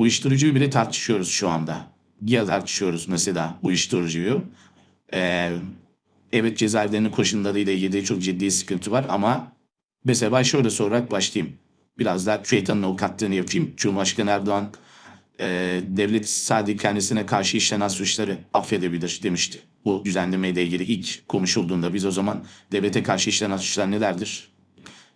uyuşturucuyu bile tartışıyoruz şu anda. Ya tartışıyoruz mesela uyuşturucuyu. Ee, evet cezaevlerinin koşullarıyla ilgili çok ciddi sıkıntı var ama mesela şöyle sorarak başlayayım. Biraz daha şeytanın avukatlığını yapayım. Cumhurbaşkanı Erdoğan e, devlet sadece kendisine karşı işlenen suçları affedebilir demişti. Bu düzenlemeyle ilgili ilk konuşulduğunda biz o zaman devlete karşı işlenen suçlar nelerdir?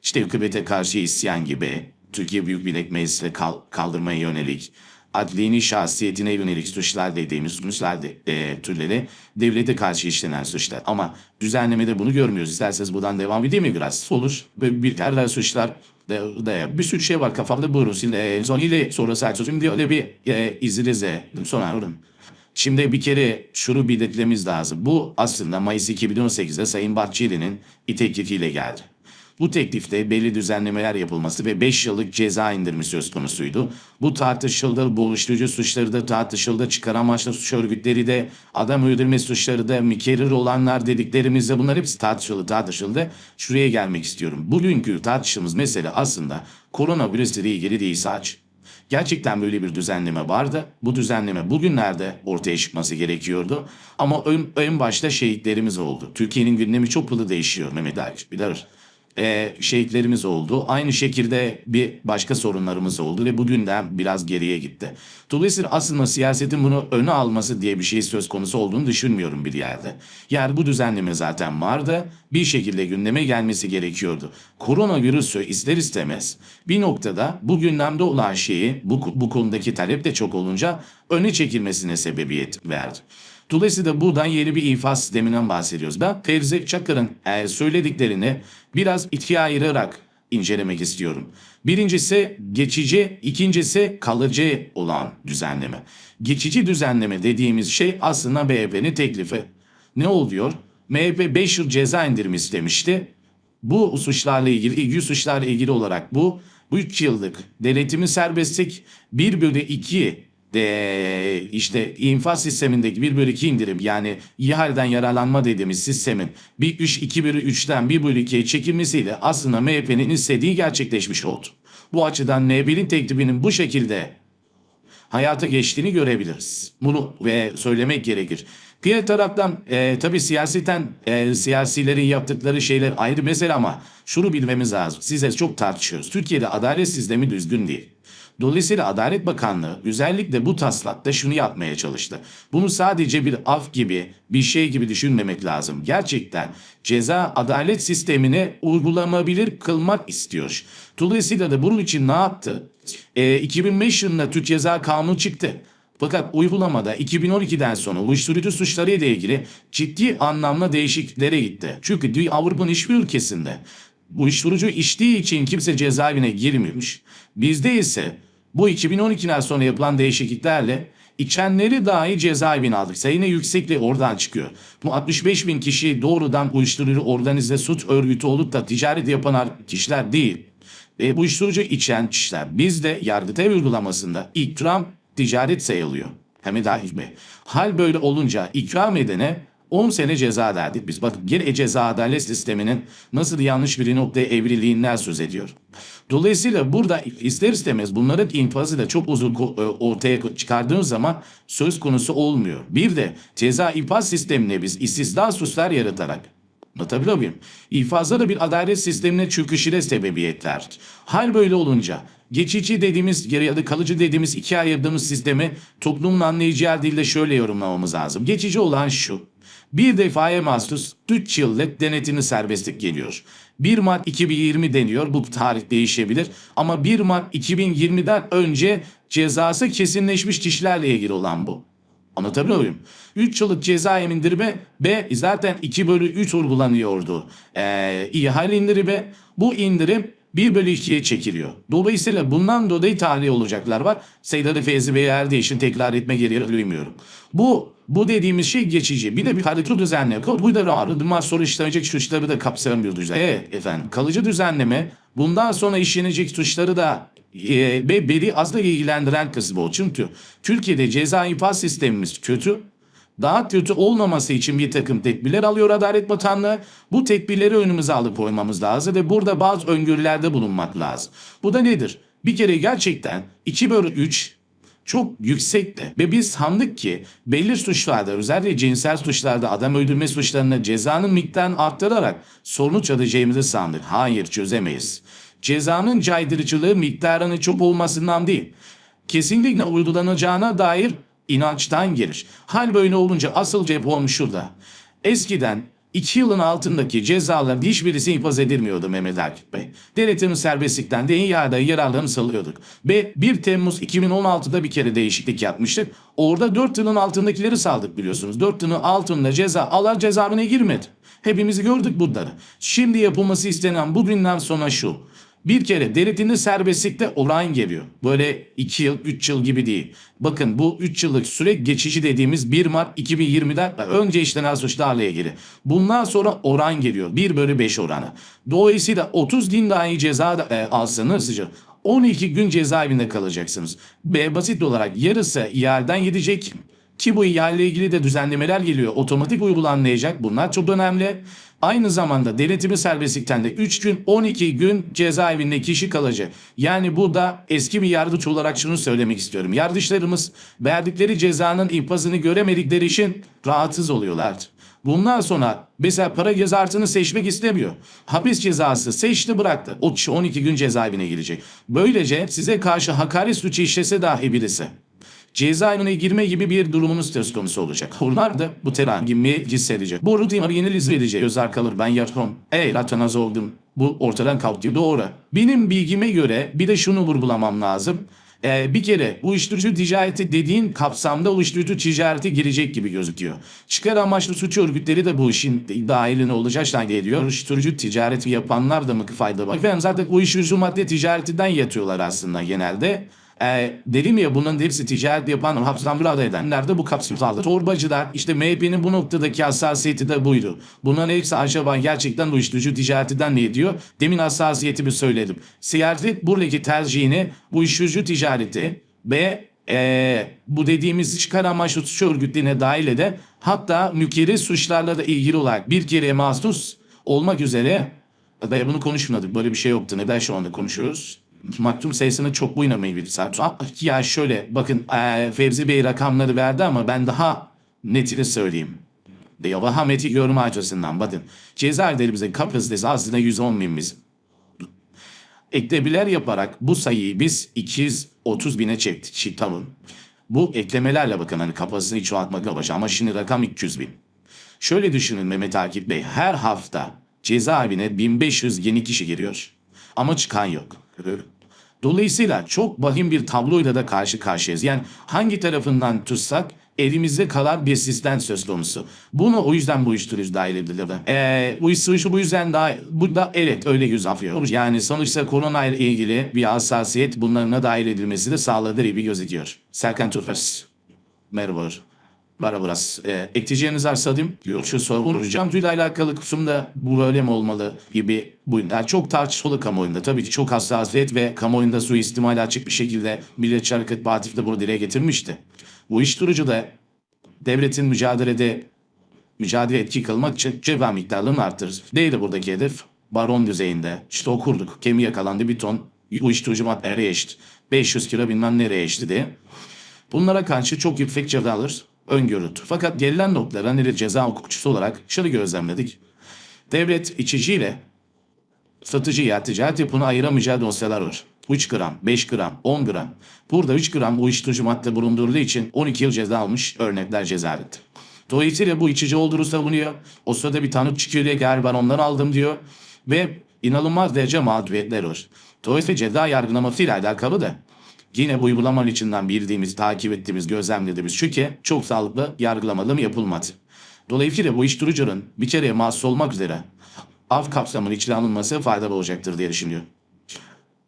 İşte hükümete karşı isyan gibi, Türkiye Büyük Millet Meclisi'ne kal- kaldırmaya yönelik, adlinin şahsiyetine yönelik suçlar dediğimiz suçlar de, e, türleri devlete karşı işlenen suçlar. Ama düzenlemede bunu görmüyoruz. İsterseniz buradan devam edeyim mi biraz? Olur. Bir yerler suçlar de, de, bir sürü şey var kafamda buyurun. Şimdi e, son ile sonrası açıyoruz. Şimdi öyle bir e, izinize sonra alırım. Şimdi bir kere şunu belirtmemiz lazım. Bu aslında Mayıs 2018'de Sayın Bahçeli'nin teklifiyle geldi. Bu teklifte belli düzenlemeler yapılması ve 5 yıllık ceza indirimi söz konusuydu. Bu tartışıldı, bu uyuşturucu suçları da tartışıldı, çıkar amaçlı suç örgütleri de, adam öldürme suçları da, mükerrir olanlar dediklerimizde bunlar hepsi tartışıldı, tartışıldı. Şuraya gelmek istiyorum. Bugünkü tartışımız mesele aslında koronavirüs ile ilgili değil sadece. Gerçekten böyle bir düzenleme vardı. Bu düzenleme bugünlerde ortaya çıkması gerekiyordu. Ama ön, en başta şehitlerimiz oldu. Türkiye'nin gündemi çok hızlı değişiyor Mehmet Akif bilir. Ee, şehitlerimiz oldu. Aynı şekilde bir başka sorunlarımız oldu ve bugünden biraz geriye gitti. Dolayısıyla aslında siyasetin bunu öne alması diye bir şey söz konusu olduğunu düşünmüyorum bir yerde. Yani bu düzenleme zaten vardı. Bir şekilde gündeme gelmesi gerekiyordu. Koronavirüsü ister istemez bir noktada bu gündemde olan şeyi bu, bu konudaki talep de çok olunca öne çekilmesine sebebiyet verdi. Dolayısıyla buradan yeni bir infaz sisteminden bahsediyoruz. Ben Fevzi Çakır'ın e, söylediklerini biraz ikiye ayırarak incelemek istiyorum. Birincisi geçici, ikincisi kalıcı olan düzenleme. Geçici düzenleme dediğimiz şey aslında MHP'nin teklifi. Ne oluyor? MHP 5 yıl ceza indirimi istemişti. Bu suçlarla ilgili, ilgili suçlarla ilgili olarak bu, bu 3 yıllık denetimin serbestlik 1 bölü 2 de işte infaz sistemindeki 1 bölü 2 indirim yani ihaleden yararlanma dediğimiz sistemin bir 3 2 bölü 3'ten 1 bölü 2'ye çekilmesiyle aslında MHP'nin istediği gerçekleşmiş oldu. Bu açıdan MHP'nin teklifinin bu şekilde hayata geçtiğini görebiliriz. Bunu ve söylemek gerekir. Diğer taraftan e, tabii siyaseten e, siyasilerin yaptıkları şeyler ayrı mesele ama şunu bilmemiz lazım. Size çok tartışıyoruz. Türkiye'de adalet sistemi düzgün değil. Dolayısıyla Adalet Bakanlığı özellikle bu taslakta şunu yapmaya çalıştı. Bunu sadece bir af gibi bir şey gibi düşünmemek lazım. Gerçekten ceza adalet sistemini uygulanabilir kılmak istiyor. Dolayısıyla da bunun için ne yaptı? E, 2005 yılında Türk Ceza Kanunu çıktı. Fakat uygulamada 2012'den sonra uyuşturucu suçları ile ilgili ciddi anlamda değişikliklere gitti. Çünkü Avrupa'nın hiçbir ülkesinde uyuşturucu içtiği için kimse cezaevine girmiyormuş. Bizde ise bu 2012'den sonra yapılan değişikliklerle içenleri dahi cezaevine aldık. Sayı yüksekliği oradan çıkıyor. Bu 65 bin kişi doğrudan uyuşturucu organize suç örgütü olup da ticaret yapan kişiler değil. Ve bu uyuşturucu içen kişiler bizde Yargıtay uygulamasında ikram ticaret sayılıyor. Hem dahil mi? Hal böyle olunca ikram edene 10 sene ceza verdik biz. Bakın gene ceza adalet sisteminin nasıl yanlış bir noktaya evrildiğinden söz ediyor. Dolayısıyla burada ister istemez bunların infazı da çok uzun ortaya çıkardığımız zaman söz konusu olmuyor. Bir de ceza infaz sistemine biz istisna suçlar yaratarak Anlatabiliyor muyum? İfazda da bir adalet sistemine çöküşüne sebebiyet verdi. Hal böyle olunca geçici dediğimiz ya da kalıcı dediğimiz iki ayırdığımız sistemi toplumun anlayacağı dilde şöyle yorumlamamız lazım. Geçici olan şu. Bir defaya mahsus 3 yıllık denetimli serbestlik geliyor. 1 Mart 2020 deniyor. Bu tarih değişebilir. Ama 1 Mart 2020'den önce cezası kesinleşmiş kişilerle ilgili olan bu. Anlatabiliyor muyum? 3 yıllık ceza indirimi ve zaten 2 bölü 3 uygulanıyordu. Ee, ihale indirimi bu indirim 1 bölü 2'ye çekiliyor. Dolayısıyla bundan dolayı tarihi olacaklar var. Seyda Feyzi Bey Erdeş'in tekrar etme gereği duymuyorum. Bu bu dediğimiz şey geçici. Bir de bir harita düzenleme. Bu da arınma soru işlenecek suçları da kapsayan bir düzenleme. Evet efendim. Kalıcı düzenleme bundan sonra işlenecek suçları da e, ve beni az da ilgilendiren kısmı o. Çünkü Türkiye'de ceza infaz sistemimiz kötü. Daha kötü olmaması için bir takım tedbirler alıyor Adalet Bakanlığı. Bu tedbirleri önümüze alıp koymamız lazım ve burada bazı öngörülerde bulunmak lazım. Bu da nedir? Bir kere gerçekten 2 bölü 3 çok yüksekti. Ve biz sandık ki belli suçlarda özellikle cinsel suçlarda adam öldürme suçlarında cezanın miktarını arttırarak sorunu çözeceğimizi sandık. Hayır çözemeyiz. Cezanın caydırıcılığı miktarının çok olmasından değil. Kesinlikle uygulanacağına dair inançtan gelir. Hal böyle olunca asıl cep olmuş şurada. Eskiden 2 yılın altındaki cezaların hiçbirisi infaz edilmiyordu Mehmet Akif Bey. Denetim serbestlikten de yerde yararlarını salıyorduk. Ve 1 Temmuz 2016'da bir kere değişiklik yapmıştık. Orada 4 yılın altındakileri saldık biliyorsunuz. 4 yılın altında ceza alan cezaevine girmedi. Hepimiz gördük bunları. Şimdi yapılması istenen bugünden sonra şu. Bir kere denetinde serbestlikte oran geliyor. Böyle 2 yıl, 3 yıl gibi değil. Bakın bu 3 yıllık süre geçici dediğimiz 1 Mart 2020'den önce işlenen suçlarla ilgili. Bundan sonra oran geliyor. 1 bölü 5 oranı. Dolayısıyla 30 gün dahi ceza da, e, alsanız 12 gün cezaevinde kalacaksınız. Ve basit olarak yarısı ihaleden gidecek. Ki bu ihale ilgili de düzenlemeler geliyor. Otomatik uygulanmayacak. Bunlar çok önemli. Aynı zamanda denetimi serbestlikten de 3 gün 12 gün cezaevinde kişi kalacak. Yani burada eski bir yargıç olarak şunu söylemek istiyorum. Yargıçlarımız verdikleri cezanın infazını göremedikleri için rahatsız oluyorlar. Bundan sonra mesela para cezasını seçmek istemiyor. Hapis cezası seçti bıraktı. O kişi 12 gün cezaevine girecek. Böylece size karşı hakaret suçu işlese dahi birisi cezaevine girme gibi bir durumunuz söz konusu olacak. Onlar da bu terangimi hissedecek. Bu rutin yeni verecek. Gözler kalır ben yatmam. Ey ratanaz oldum. Bu ortadan kalktı. Doğru. Benim bilgime göre bir de şunu vurgulamam lazım. Ee, bir kere uyuşturucu ticareti dediğin kapsamda uyuşturucu ticareti girecek gibi gözüküyor. Çıkar amaçlı suç örgütleri de bu işin dahiline olacak ediyor. Uyuşturucu ticareti yapanlar da mı fayda var? Efendim zaten uyuşturucu madde ticaretinden yatıyorlar aslında genelde. E, dedim ya bunun hepsi ticaret yapan burada edenler de bu kapsamda. Torbacılar işte MHP'nin bu noktadaki hassasiyeti de buydu. Bunların hepsi acaba gerçekten uyuşturucu ticaretinden ne ediyor? Demin hassasiyetimi söyledim. Siyaset buradaki tercihini uyuşturucu ticareti ve e, bu dediğimiz çıkar amaçlı suç örgütlerine dahil ede hatta mükeri suçlarla da ilgili olarak bir kere mahsus olmak üzere bunu konuşmadık. Böyle bir şey yoktu. Neden şu anda konuşuyoruz? Maktum sayısını çok oynamayı bir saat. Ya şöyle bakın e, Fevzi Bey rakamları verdi ama ben daha netini söyleyeyim. Diyor vahameti yorum açısından bakın. Cezaevlerimizin kapasitesi aslında 110 bin bizim. Eklemeler yaparak bu sayıyı biz 230 bine çektik. Şimdi tamam. Bu eklemelerle bakın hani kapasiteyi çoğaltmak amaç ama şimdi rakam 200 bin. Şöyle düşünün Mehmet Akif Bey her hafta cezaevine 1500 yeni kişi giriyor. Ama çıkan yok. Dolayısıyla çok vahim bir tabloyla da karşı karşıyayız. Yani hangi tarafından tutsak elimizde kalan bir sistem söz konusu. Bunu o yüzden bu uyuşturucu dahil edilir. Ee, uyuşturucu bu yüzden daha bu da evet öyle yüz afıyor. Yani sonuçta korona ile ilgili bir hassasiyet bunların dahil edilmesi de sağladığı gibi gözüküyor. Serkan Turfas. Merhaba. Merhaba biraz. E, ekleyeceğiniz varsa alayım. Yok şu soracağım. Tüyle alakalı kısımda bu böyle mi olmalı gibi bu. Yani çok tartışmalı kamuoyunda. Tabii ki çok hassasiyet ve kamuoyunda suistimal açık bir şekilde Milliyetçi Hareket Partisi de bunu dile getirmişti. Bu uyuşturucu da devletin mücadelede mücadele etki kılmak için ceza miktarlarını arttırır. Değil buradaki hedef. Baron düzeyinde. İşte okurduk. Kemi yakalandı bir ton uyuşturucu madde nereye eşit. 500 kilo bilmem nereye eşti diye. Bunlara karşı çok yüksek cezalar öngörüldü. Fakat gelinen noktalara nedir ceza hukukçusu olarak şunu gözlemledik. Devlet içiciyle satıcıya ticaret yapını ayıramayacağı dosyalar var. 3 gram, 5 gram, 10 gram. Burada 3 gram uyuşturucu madde bulundurduğu için 12 yıl ceza almış örnekler cezaevinde. Dolayısıyla bu içici olduğunu savunuyor. O sırada bir tanık çıkıyor diye gel ben ondan aldım diyor. Ve inanılmaz derece mağduriyetler var. Dolayısıyla ceza yargılamasıyla alakalı da Yine bu uygulamanın içinden bildiğimiz, takip ettiğimiz, gözlemlediğimiz şu ki çok sağlıklı yargılamalı yapılmadı. Dolayısıyla bu uyuşturucunun bir kereye mahsus olmak üzere av kapsamının içine alınması faydalı olacaktır diye düşünüyorum.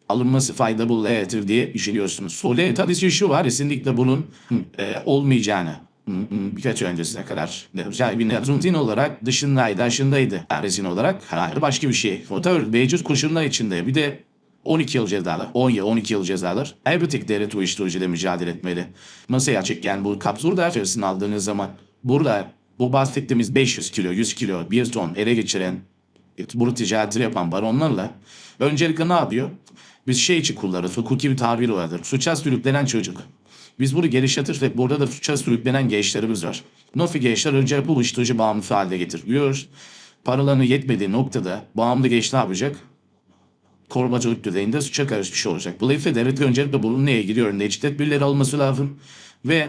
Alınması faydalı eğitir diye düşünüyorsunuz. Sole tabii şu var kesinlikle bunun e, olmayacağını birkaç öncesine kadar bir rutin olarak dışındaydı, aşındaydı. Resin olarak hayır başka bir şey. O tabii mevcut koşullar içinde bir de 12 yıl cezalar, 10 yıl, 12 yıl cezalar. Elbette devlet uyuşturucuyla mücadele etmeli. Nasıl açık yani bu kapsur dersini aldığınız zaman burada bu bahsettiğimiz 500 kilo, 100 kilo, 1 ton ele geçiren bunu ticaretini yapan baronlarla öncelikle ne yapıyor? Biz şey için kullanırız, hukuki bir tabir vardır. Suça sürüklenen çocuk. Biz bunu geliştirip burada da suça sürüklenen gençlerimiz var. Nofi gençler önce bu uyuşturucu bağımlısı haline getiriyor. Paralarını yetmediği noktada bağımlı genç ne yapacak? Korumacılık düzeyinde suça karışmış olacak. Dolayısıyla devlet öncelikle bunun neye giriyor? Önünde tedbirleri alması lazım. Ve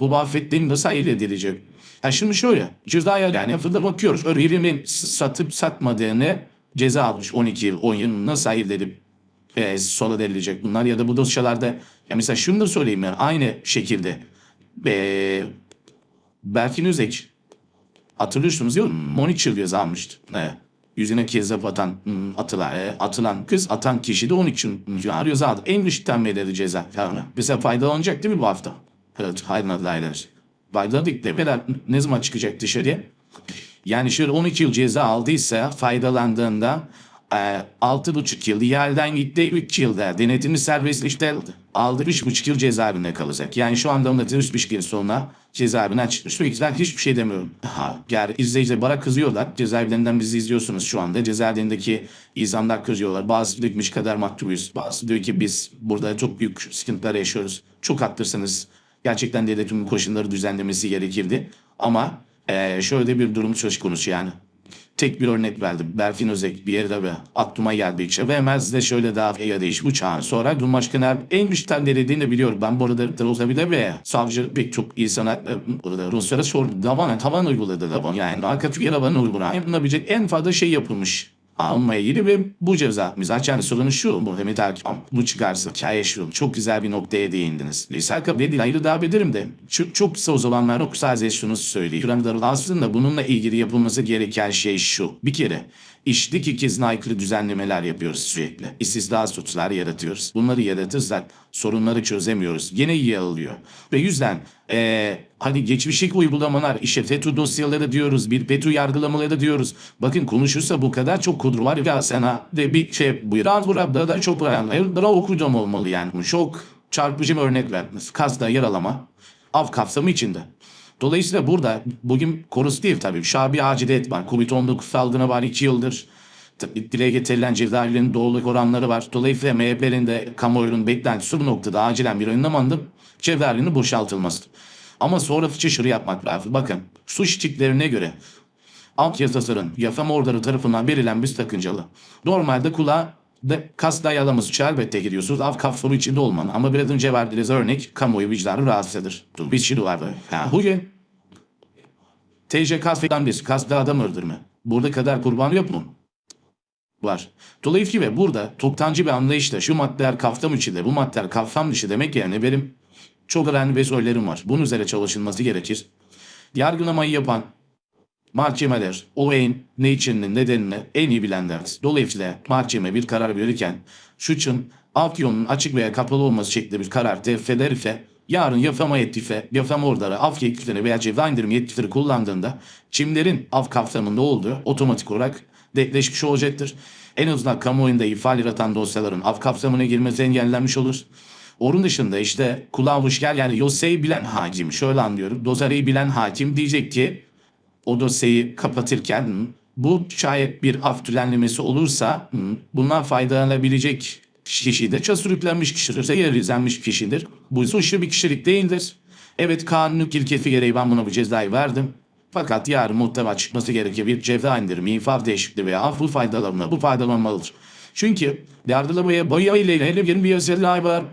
bu bahsettiğim nasıl ayırt edilecek? Ha şimdi şöyle. Cezaya yani fırda bakıyoruz. Birinin satıp satmadığını ceza almış 12 yıl, 10 yıl nasıl ayırt edip e, sola denilecek bunlar ya da bu dosyalarda ya mesela şunu da söyleyeyim yani aynı şekilde e, Berkin Özek hatırlıyorsunuz değil mi? 13 yıl ceza almıştı. Evet. Yüzüne kezzap atan, hmm, atılan, e, atılan kız atan kişi de 13 yıl ceza aldı. En düşükten belirli ceza. Yani bize faydalanacak değil mi bu hafta? Evet, hayırlı adaylar. Faydaladık demeler ne zaman çıkacak dışarıya? Yani şöyle 12 yıl ceza aldıysa faydalandığında e, altı buçuk yıl yerden gitti 3 yılda denetimi serbestleştirildi. Aldı üç buçuk yıl cezaevinde kalacak. Yani şu anda üç buçuk yıl sonra cezaevinden çıkmış. Sürekli ben hiçbir şey demiyorum. Ha, yani izleyiciler bana kızıyorlar. Cezaevlerinden bizi izliyorsunuz şu anda. Cezaevlerindeki insanlar kızıyorlar. Bazı biz kadar mahkumuyuz. Bazı diyor ki biz burada çok büyük sıkıntılar yaşıyoruz. Çok haklısınız. Gerçekten devletin koşulları düzenlemesi gerekirdi. Ama e, şöyle bir durum söz konusu yani. Tek bir örnek verdim. Berfin Özek bir yerde ve aklıma geldi içe. Ve hemen size şöyle daha ya değiş bu çağın. Sonra Cumhurbaşkanı en güçten dediğini de biliyorum. Ben bu arada da olabilir ve savcı pek çok insana e, burada Rusya'da sordu. Tavan, tavan uyguladı tavan. Yani arka Türkiye'de tavan uygulayan yapılabilecek en fazla şey yapılmış almaya ilgili ve bu ceza mizaçhane sorunu şu Muhammed Hakim bu çıkarsa hikaye şu çok güzel bir noktaya değindiniz. Lisan kabul ayrı davet ederim de çok, çok kısa o zamanlar o sadece şunu söyleyeyim. Kur'an'da aslında bununla ilgili yapılması gereken şey şu. Bir kere işlik ikizine aykırı düzenlemeler yapıyoruz sürekli. İstisna suçlar yaratıyoruz. Bunları yaratırsak sorunları çözemiyoruz. Yine iyi alıyor. Ve yüzden ee, hani geçmişteki uygulamalar işte FETÖ dosyaları diyoruz, bir FETÖ yargılamaları diyoruz. Bakın konuşursa bu kadar çok kudur var ya sana de bir şey buyur. Az burada da çok daha okuyacağım olmalı yani. Çok çarpıcı bir örnek verdiniz. Kasta yaralama av kapsamı içinde. Dolayısıyla burada bugün konusu değil tabii. Şabi acile etmen. Covid-19 salgını var 2 yıldır. Dile getirilen cezaevlerinin doğruluk oranları var. Dolayısıyla MHP'nin de kamuoyunun beklentisi bu noktada acilen bir önlem cezaevlerinin boşaltılması. Ama sonra fıçı yapmak lazım. Bakın suç tiplerine göre alt yasasının yasama organı tarafından verilen bir sakıncalı. Normalde kulağa da kas dayalama suçu elbette giriyorsunuz. Av kapsamı içinde olman. Ama biraz önce verdiğiniz örnek kamuoyu vicdanı rahatsız eder. Bir şey var böyle. Ha, bugün TC kasfeden bir kaslı adam öldürme. Burada kadar kurban yok mu? Var. Dolayısıyla burada toptancı bir anlayışla şu maddeler kaftam içinde, bu maddeler kaftam dışı demek yerine benim çok önemli söylerim var. Bunun üzerine çalışılması gerekir. Yargılamayı yapan mahkemeler olayın ne içinin nedenini en iyi bilenler. Dolayısıyla mahkeme bir karar verirken suçun afyonun açık veya kapalı olması şeklinde bir karar tevfeder ise yarın yafama yetkife, yafama ordarı, af yetkileri veya ceza indirimi yetkileri kullandığında kimlerin af kapsamında olduğu otomatik olarak netleşmiş olacaktır. En azından kamuoyunda ifade yaratan dosyaların af kapsamına girmesi engellenmiş olur. Onun dışında işte kulağa gel yani dosyayı bilen hakim şöyle anlıyorum. Dosyayı bilen hakim diyecek ki o dosyayı kapatırken bu şayet bir af düzenlemesi olursa bundan faydalanabilecek kişi de sürüklenmiş kişidir, yer izlenmiş kişidir. Bu suçlu bir kişilik değildir. Evet kanunluk ilkesi gereği ben buna bu cezayı verdim. Fakat yarın muhtemel çıkması gerekir bir ceza indirimi, infaz değişikliği veya af bu faydalanma, bu faydalanmalıdır. Çünkü yargılamaya boya ile hele bir özelliği var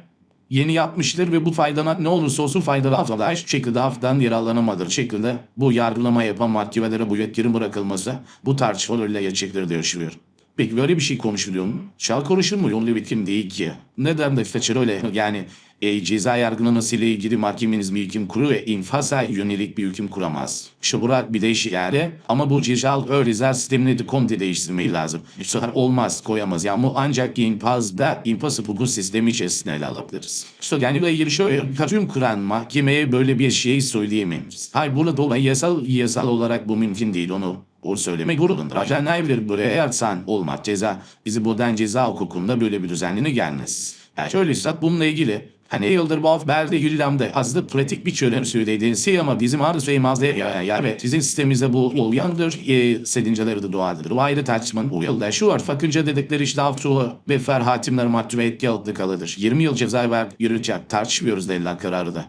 yeni yapmıştır ve bu faydana ne olursa olsun faydalı. Haftada. Hiçbir şekilde haftadan yararlanamadır. Şekilde bu yargılama yapan mahkemelere bu yetkinin bırakılması bu tartışmalarıyla gerçekleri de yaşıyor. Peki böyle bir şey konuşuluyor mu? Şal konuşur mu? Yollu bitim değil ki. Neden de Thatcher öyle yani e, ceza yargılaması ile ilgili mahkemeniz bir hüküm kurur ve infaza yönelik bir hüküm kuramaz. İşte burada bir değişik yerde ama bu ceza özel sistemini de komple değiştirmeyi lazım. Bu olmaz koyamaz. Yani bu ancak infazda infaz hukuk sistemi içerisinde ele alabiliriz. İşte yani böyle ilgili şöyle tüm kuran mahkemeye böyle bir şey söyleyemeyiz. Hayır burada dolayı yasal, yasal olarak bu mümkün değil onu o söylemek zorundadır. Ajan ne buraya eğer sen olmak ceza bizi buradan ceza hukukunda böyle bir düzenliğine gelmez. Yani şöyle bununla ilgili Hani yıldır bu haberde gündemde aslında pratik bir çözüm söylediğiniz ama bizim arz ve imazda ya, ya ve sizin sisteminizde bu olyandır e, sedinceleri de doğadır. Bu ayrı tartışmanın bu yılda şu var. Fakınca dedikleri işte Avcıoğlu ve Ferhatimler mahcup etki altında kalıdır. 20 yıl cezaevi yürüyecek tartışmıyoruz denilen kararı da.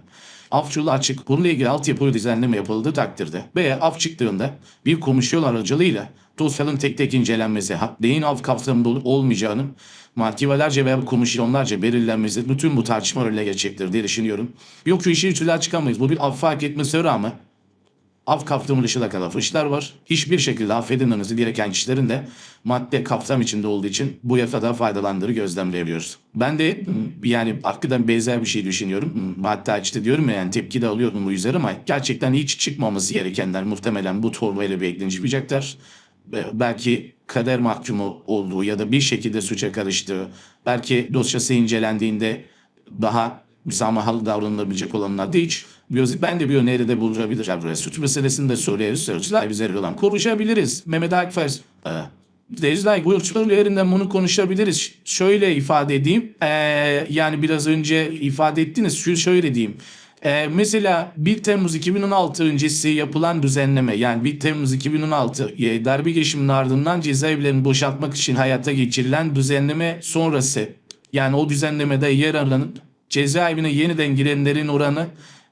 Af açık. Bununla ilgili altyapı düzenleme yapıldığı takdirde veya af çıktığında bir komisyon aracılığıyla dosyaların tek tek incelenmesi, neyin av kapsamında olup olmayacağının mahkemelerce veya komisyonlarca belirlenmesi bütün bu tartışma önüne geçecektir diye düşünüyorum. Yok şu işi içinden çıkamayız. Bu bir af fark etmesi rağmen af kapsamı dışında kalan suçlar var. Hiçbir şekilde affedilmemesi gereken kişilerin de madde kapsam içinde olduğu için bu yasadan faydalandığını gözlemleyebiliyoruz. Ben de yani hakikaten benzer bir şey düşünüyorum. Hatta işte diyorum ya yani tepki de alıyordum bu yüzden ama gerçekten hiç çıkmaması gerekenler muhtemelen bu torbayla bir. Be- Belki kader mahkumu olduğu ya da bir şekilde suça karıştığı, belki dosyası incelendiğinde daha müsamahalı davranılabilecek olanlar değil. Ben de bir öneride bulunabilirim. Buraya suç meselesini de soruyoruz. Sözcüler bize olan konuşabiliriz. Mehmet Akfer. Ee, Dezlay bu yerinden bunu konuşabiliriz. Şöyle ifade edeyim. Ee, yani biraz önce ifade ettiniz. Şu şöyle diyeyim. Ee, mesela 1 Temmuz 2016 öncesi yapılan düzenleme yani 1 Temmuz 2016 e, darbe girişiminin ardından cezaevlerini boşaltmak için hayata geçirilen düzenleme sonrası yani o düzenlemede yer alan cezaevine yeniden girenlerin oranı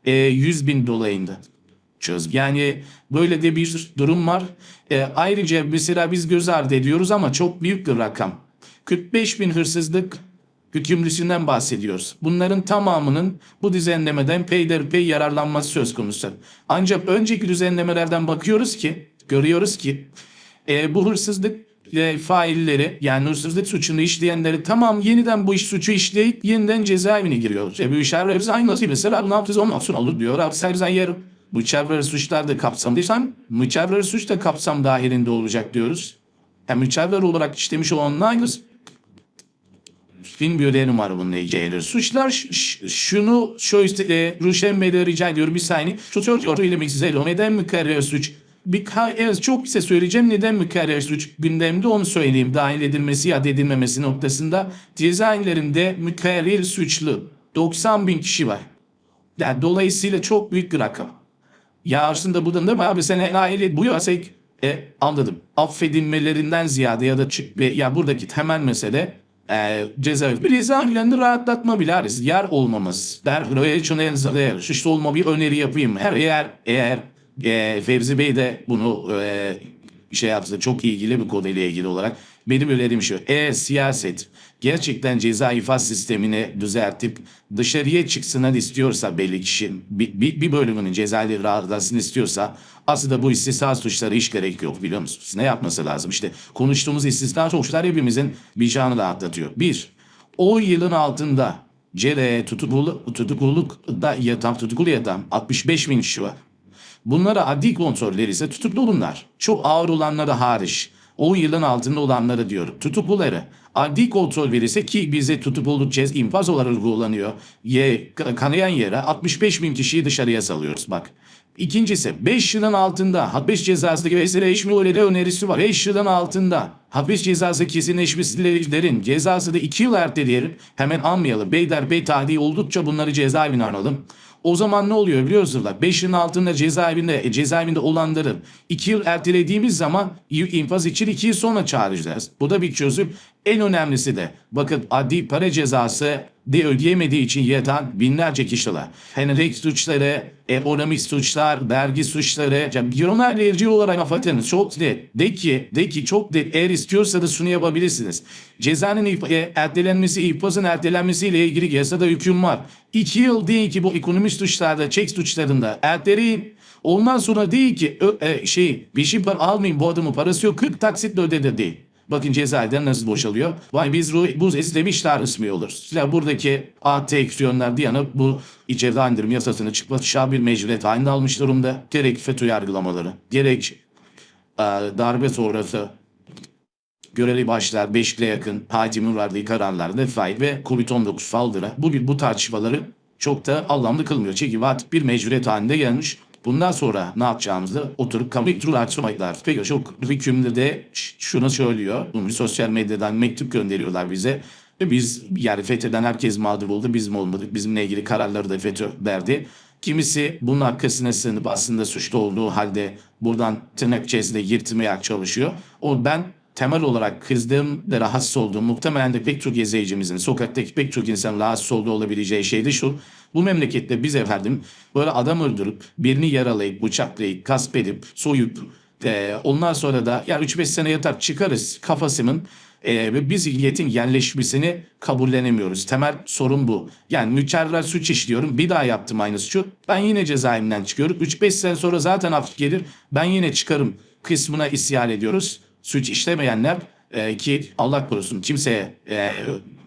e, 100 bin dolayında. Çöz. Yani böyle de bir durum var. E, ayrıca mesela biz göz ardı ediyoruz ama çok büyük bir rakam. 45 bin hırsızlık hükümlüsünden bahsediyoruz. Bunların tamamının bu düzenlemeden peyderpey yararlanması söz konusu. Ancak önceki düzenlemelerden bakıyoruz ki, görüyoruz ki e, bu hırsızlık e, failleri yani hırsızlık suçunu işleyenleri tamam yeniden bu iş suçu işleyip yeniden cezaevine giriyor. E, bu işler hepsi aynı nasıl mesela ne ondan sonra olur diyor. Hapis her zaman yer müçevver suçlar da kapsamdaysan müçevver suç da kapsam dahilinde olacak diyoruz. Hem müçevver olarak işlemiş olanın aynısı film bir ödenim var bununla ilgili. Suçlar şunu şöyle e, Ruşen Bey'de rica ediyorum bir saniye. Şu soru söylemek istedim. Neden mükerrer suç? Bir, evet çok kısa söyleyeceğim. Neden mükerrer suç gündemde onu söyleyeyim. Dahil edilmesi ya da edilmemesi noktasında cezaevlerinde mükerrer suçlu 90 bin kişi var. Yani dolayısıyla çok büyük bir rakam. Ya aslında bu da abi sen aile bu yasak e, anladım. Affedilmelerinden ziyade ya da çık ve ya buradaki temel mesele e, cezaevi. Bir cezaevlerini rahatlatma biliriz. Yer olmamız. Der. İşte olma bir öneri yapayım. Her eğer eğer e, Fevzi Bey de bunu e, şey yapsa çok ilgili bir konuyla ilgili olarak benim önerim şu. Eğer siyaset gerçekten ceza infaz sistemini düzeltip dışarıya çıksın istiyorsa belli kişi bir, bir, bir bölümünün cezaevleri rahatlasın istiyorsa aslında bu istisna suçları hiç gerek yok biliyor musunuz? Ne yapması lazım? İşte konuştuğumuz istisna suçlar hepimizin vicdanı rahatlatıyor. Bir, o yılın altında CRE tutukluluk, tutuklulukta yatan, tutuklu yatan 65 bin kişi var. Bunlara adli kontrolleri ise tutuklu olunlar. Çok ağır olanları hariç. 10 yılın altında olanları diyorum. Tutukluları adli kontrol verirse ki bize tutukluluk cez infaz olarak uygulanıyor. Ye, kanayan yere 65 bin kişiyi dışarıya salıyoruz bak. İkincisi 5 yılın altında hapis cezası kesinleşme öyle önerisi var. 5 yılın altında hapis cezası kesinleşmesilerin cezası da 2 yıl erteleyelim. Hemen almayalım. Beylerbeyi tarihi oldukça bunları cezaevine analım. O zaman ne oluyor biliyorsunuz? 5 yılın altında cezaevinde, e, cezaevinde olanların 2 yıl ertelediğimiz zaman infaz için 2 yıl sonra çağıracağız. Bu da bir çözüm. En önemlisi de bakın adli para cezası de ödeyemediği için yatan binlerce kişiler. Henrik suçları, ekonomik suçlar, vergi suçları. Onlar ilgili olarak afatın çok de, de ki, de ki çok de eğer istiyorsanız şunu yapabilirsiniz. Cezanın e, ertelenmesi, infazın ertelenmesiyle ilgili yasada hüküm var. İki yıl değil ki bu ekonomik suçlarda, çek suçlarında erteleyin. Ondan sonra değil ki e, şey bir şey par almayın bu adamın parası yok 40 taksitle ödedi değil. Bakın cezaevden nasıl boşalıyor. Vay biz bu, bu istemişler ısmıyoruz. İşte buradaki AT eksisyonlar diyanı bu içeride yasasını çıkması şah bir mecburiyet haline almış durumda. Gerek FETÖ yargılamaları, gerek e, darbe sonrası göreli başlar 5 ile yakın hakimin verdiği kararlar vesaire ve Covid-19 saldırı bu, bu tartışmaları çok da anlamlı kılmıyor. Çünkü artık bir mecburiyet halinde gelmiş. Bundan sonra ne yapacağımızı oturup kamu tartışmaylar. Peki çok hükümlü de şunu söylüyor. Bunu sosyal medyadan mektup gönderiyorlar bize. Biz yani fetheden herkes mağdur oldu. Biz mi olmadık? Bizimle ilgili kararları da FETÖ verdi. Kimisi bunun arkasına sığınıp aslında suçlu olduğu halde buradan tırnak içerisinde yırtmaya çalışıyor. O ben temel olarak kızdığım ve rahatsız olduğum muhtemelen de pek çok izleyicimizin sokaktaki pek çok insan rahatsız olduğu olabileceği şey de şu. Bu memlekette biz efendim böyle adam öldürüp birini yaralayıp bıçaklayıp gasp edip soyup e, ondan sonra da ya 3-5 sene yatar çıkarız kafasının e, ve biz milletin yerleşmesini kabullenemiyoruz. Temel sorun bu. Yani mükerrer suç işliyorum. Bir daha yaptım aynı suçu. Ben yine cezaevinden çıkıyorum. 3-5 sene sonra zaten af gelir. Ben yine çıkarım kısmına isyan ediyoruz. Suç işlemeyenler e, ki Allah korusun kimseye e,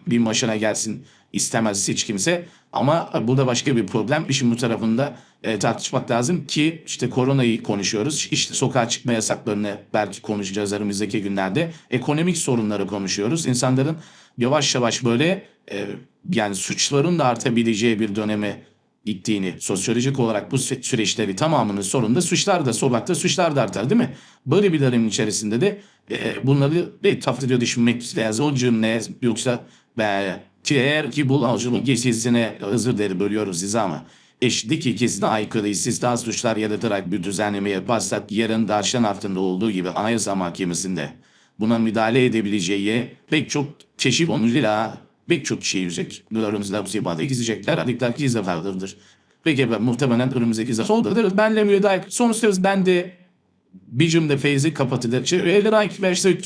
bir başına gelsin istemez hiç kimse. Ama bu da başka bir problem. İşin bu tarafında e, tartışmak lazım ki işte koronayı konuşuyoruz. İşte sokağa çıkma yasaklarını belki konuşacağız önümüzdeki günlerde. Ekonomik sorunları konuşuyoruz. İnsanların yavaş yavaş böyle e, yani suçların da artabileceği bir döneme gittiğini, sosyolojik olarak bu sü- süreçleri tamamının sonunda suçlar da sokakta suçlar da artar değil mi? Böyle bir dönemin içerisinde de e, bunları etraflıca düşünmek lazım. O cümle yoksa be, eğer ki bu avcılık geçişine özür dilerim bölüyoruz sizi ama eşitlik ilkesine aykırı istisna suçlar yaratarak bir düzenleme yaparsak yarın Darşan haftında olduğu gibi Anayasa Mahkemesi'nde buna müdahale edebileceği pek çok çeşit konuyla pek çok şey yüzecek. Aramızda bu sibada gizleyecekler. Radikal gizli vardır. Peki ben muhtemelen önümüzdeki zaman soldadır. Benle müdahale. Son söz bende bir cümle feyzi kapatılır. Eller işte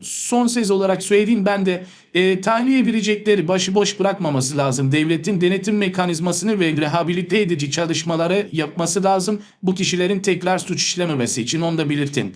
son söz olarak söyleyeyim ben de e, tahliye verecekleri başıboş bırakmaması lazım. Devletin denetim mekanizmasını ve rehabilite edici çalışmaları yapması lazım. Bu kişilerin tekrar suç işlememesi için onu da belirtin.